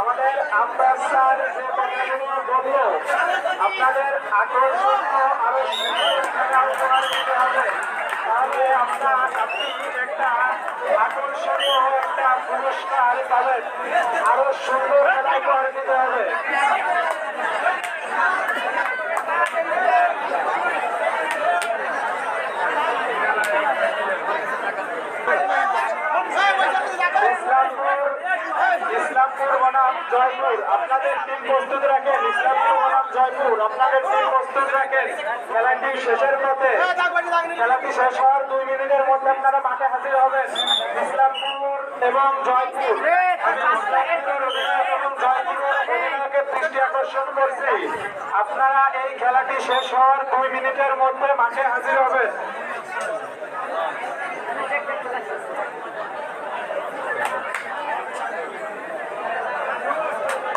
আমাদের আব্বাস যে কথাগুলো বলল আপনাদের আকর্ষণীয় আরও আলোচনা দিতে হবে। তাহলে আপনার আপনি একটা আকর্ষণীয় একটা পুরস্কার পাবেন। আরও সুন্দর খেলা দিতে হবে। খেলাটি শেষের পথে। খেলাটি শেষ হওয়ার দুই মিনিটের মধ্যে আপনারা মাঠে হাজির হবেন। ইসলামপুর এবং জয়পুর। আকর্ষণ করছি। আপনারা এই খেলাটি শেষ হওয়ার দুই মিনিটের মধ্যে মাঠে হাজির হবেন।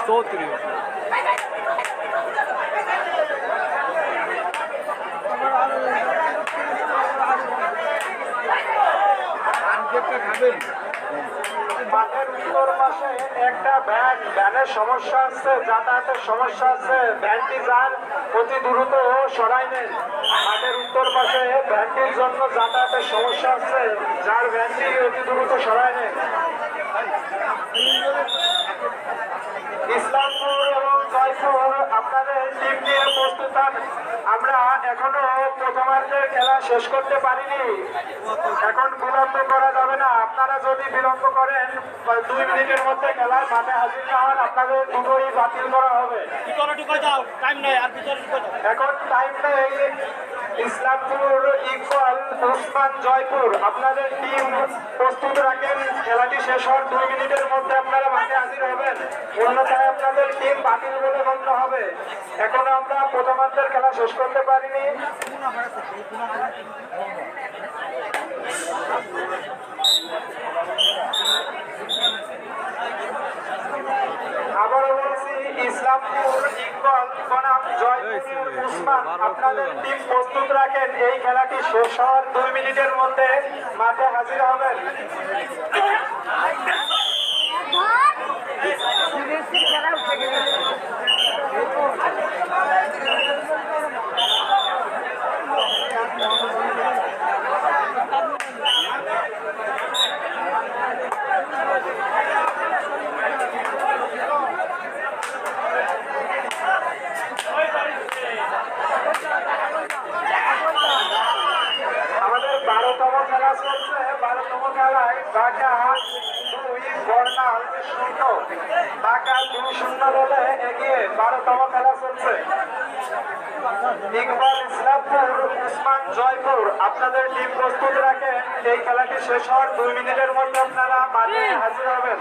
চৌত্রিশ। উত্তর পাশে একটা ভ্যান ভ্যানের সমস্যা আছে, যাতায়াতের সমস্যা আছে ভ্যানটি যান অতি দ্রুত সরাই নেন মাঠের উত্তর পাশে ভ্যানটির জন্য যাতায়াতের সমস্যা আছে, যার ভ্যানটি অতি দ্রুত সরাই নেন প্রথমার্ধের খেলা শেষ করতে পারিনি। এখন বিলম্ব করা যাবে না। আপনারা যদি বিলম্ব করেন দুই মিনিটের মধ্যে খেলার মাঠে হাজির না হন আপনাদের দুটোই বাতিল করা হবে। এখন টাইম নেই আর ভিতরে ঢুকে যাও। এখন টাইম নেই। ইসলামপুর ইকবাল ওসমান জয়পুর আপনাদের টিম প্রস্তুত রাখেন। খেলাটি শেষ হওয়ার দুই মিনিটের মধ্যে আপনারা মাঠে হাজির হবেন। অন্যথায় আপনাদের টিম বাতিল বলে গণ্য হবে। এখনও আমরা প্রথমার্ধের খেলা শেষ করতে পারিনি। আবারও বলছি ইসলামপুর ইকবাল বনাম জয়পুরের উসমান আপনাদের টিম এই খেলাটি শেষ হওয়ার দুই মিনিটের মধ্যে মাঠে হাজির হবেন আমাদের বারোতম খেলায় ঢাকা দুই বর্ণাল শূন্য ঢাকা দুই শূন্য দলে এগিয়ে বারোতম খেলা চলছে ইকবাল ইসলামপুর উসমান জয়পুর আপনাদের টিম প্রস্তুত রাখেন এই খেলাটি শেষ হওয়ার দুই মিনিটের মধ্যে আপনারা মাঠে হাজির হবেন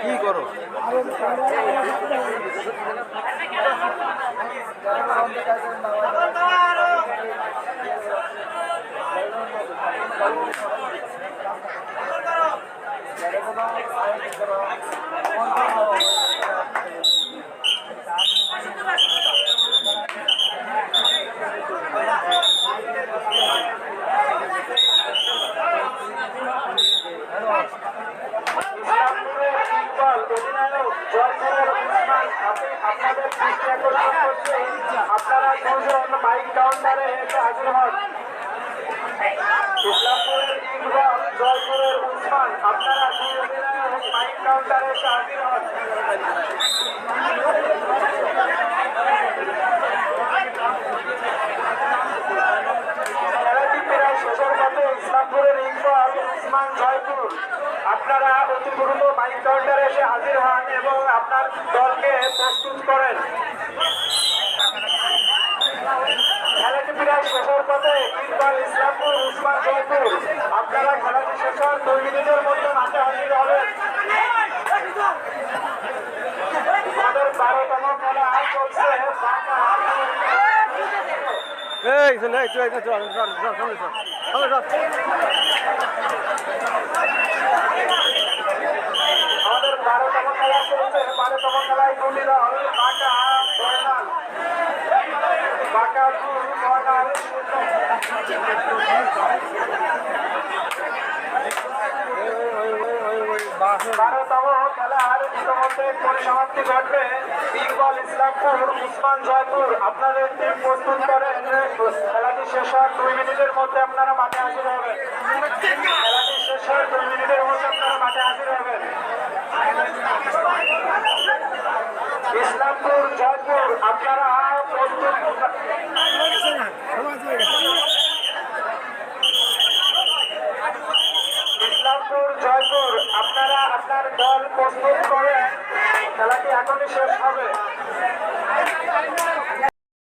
কি করো? Thank you. আপনারা দুজন মাইক কাউন্টারে এসে হাজির হন? ইসলামপুরের ইকবাল জয়পুরের আপনারা অধিনায়ক মাইক কাউন্টারে এসে শেষের পথে ইসলামপুরের উসমান জয়পুর আপনারা অতি দ্রুত মাইক কাউন্টারে এসে হাজির হন এবং আপনার দলকে প্রস্তুত করেন খেলাটি প্রায় শেষের পথে ইকবাল ইসলামপুর উসমান জয়পুর আপনারা খেলাটি শেষ হওয়ার দুই মিনিটের মধ্যে মাঠে হাজির হবেন আমাদের বারোতম খেলা চলছে এই ছেলে এই চল চল চল চল চল চল চল চল আমাদের বারোতম খেলা চলছে বারোতম খেলায় দুটি দল বাঁকা বর্ণাল বাঁকা দুই বর্ণাল শূন্য বারোতম পরিসমাপ্তি ঘটবে। ইকবাল ইসলামপুর, উসমান জয়পুর। আপনাদের টিম প্রস্তুত করেন খেলাটি শেষ হওয়ার দুই মিনিটের মধ্যে আপনারা মাঠে হাজির হবেন। খেলাটি শেষ হওয়ার দুই মিনিটের মধ্যে আপনারা মাঠে হাজির হবেন। ইসলামপুর, জয়পুর, আপনারা ইসলামপুর জয়পুর আপনারা আপনার দল প্রস্তুত করেন। খেলাটি এখনই শেষ হবে।